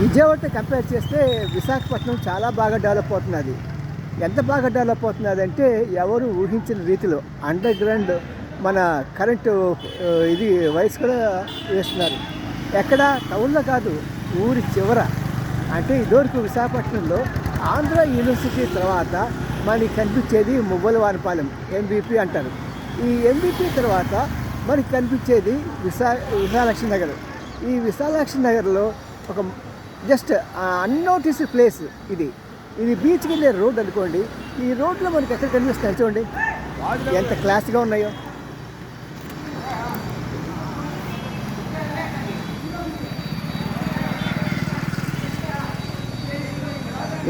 విజయవాడతో compare చేస్తే విశాఖపట్నం చాలా బాగా డెవలప్ అవుతున్నది. ఎంత బాగా డెవలప్ అవుతున్నది అంటే ఎవరు ఊహించిన రీతిలో అండర్ గ్రౌండ్ మన కరెంటు ఇది వైర్స్ కూడా వేస్తున్నారు. ఎక్కడ టౌన్లో కాదు ఊరి చివర. అంటే ఇదివరకు విశాఖపట్నంలో ఆంధ్ర యూనివర్సిటీ తర్వాత మనకి కనిపించేది మువ్వల వానపాలెం ఎంబీపీ అంటారు. ఈ ఎంబీపీ తర్వాత మనకి కనిపించేది విశా విశాలక్ష్మి నగర్. ఈ విశాలక్ష్మి నగర్లో ఒక జస్ట్ అన్నోటిస్ ప్లేస్ ఇది. ఇది బీచ్కి వెళ్ళే రోడ్ అనుకోండి. ఈ రోడ్లో మనకి ఎక్కడ కనిపిస్తుంది చూడండి. ఎంత క్లాస్గా ఉన్నాయో.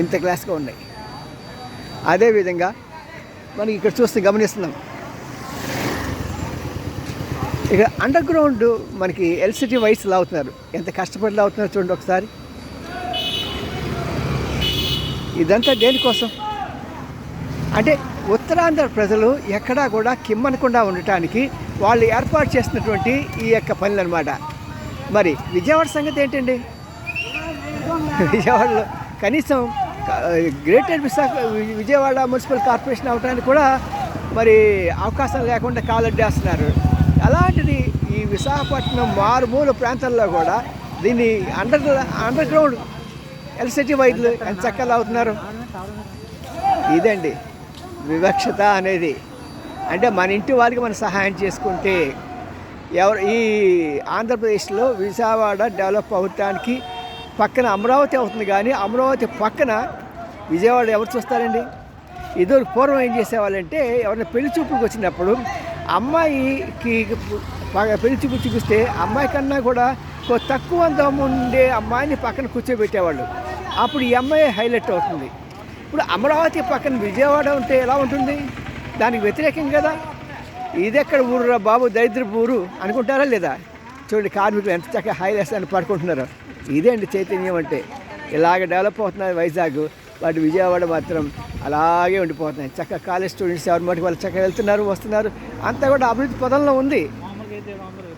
ఇంత క్లాస్గా ఉన్నాయి. అదేవిధంగా మనకి ఇక్కడ చూస్తే గమనిస్తున్నాం. ఇక అండర్ గ్రౌండ్ మనకి ఎల్సిటీ వైస్ లాగుతున్నారు. ఎంత కష్టపడి లాగుతున్నారు చూడండి ఒకసారి. ఇదంతా దేనికోసం? అంటే ఉత్తరాంధ్ర ప్రజలు ఎక్కడా కూడా కిమ్మనకుండా ఉండటానికి వాళ్ళు ఏర్పాటు చేసినటువంటి ఈ యొక్క పనులు అనమాట మరి విజయవాడ సంగతి ఏంటండి? విజయవాడలో కనీసం greater Visakha Vijayawada municipal corporation అవడానికి కూడా మరి అవకాశం లేకుండా కాలడ్డేస్తున్నారు. అలాంటిది ఈ విశాఖపట్నం మారుమూల ప్రాంతాల్లో కూడా దీన్ని అండర్ అండర్ గ్రౌండ్ ఎలక్ట్రిసిటీ వైద్యులు ఎంత చక్కగా అవుతున్నారు? ఇదండి. వివక్షత అనేది. అంటే మన ఇంటి వాళ్ళకి మనం సహాయం చేసుకుంటే ఎవరు ఈ ఆంధ్రప్రదేశ్లో విజయవాడ డెవలప్ అవటానికి పక్కన అమరావతి అవుతుంది కానీ అమరావతి పక్కన విజయవాడ ఎవరు చూస్తారండి? ఇదివరకు పూర్వం ఏం చేసేవాళ్ళంటే ఎవరైనా పెళ్ళి చూపుకి వచ్చినప్పుడు అమ్మాయికి ప- పెళ్ళి చూపు చూపిస్తే అమ్మాయి కన్నా కూడా తక్కువ అందం ఉండే అమ్మాయిని పక్కన కూర్చోబెట్టేవాళ్ళు. అప్పుడు ఈ అమ్మాయి హైలైట్ అవుతుంది. ఇప్పుడు అమరావతి పక్కన విజయవాడ ఉంటే ఎలా ఉంటుంది? దానికి వ్యతిరేకం కదా. ఇది ఎక్కడ ఊరురా బాబు దరిద్రపు ఊరు అనుకుంటారా లేదా? చూడండి కార్మికులు ఎంత చక్కగా హైలైట్స్ అని పడుకుంటున్నారు. ఇదే అండి చైతన్యం అంటే. ఇలాగ డెవలప్ అవుతున్నది వైజాగ్. వాటి విజయవాడ మాత్రం అలాగే ఉండిపోతున్నాయి. చక్కగా కాలేజ్ స్టూడెంట్స్ ఎవరి మటుకు వాళ్ళు చక్కగా వెళ్తున్నారు వస్తున్నారు. అంతా కూడా అభివృద్ధి పదంలో ఉంది.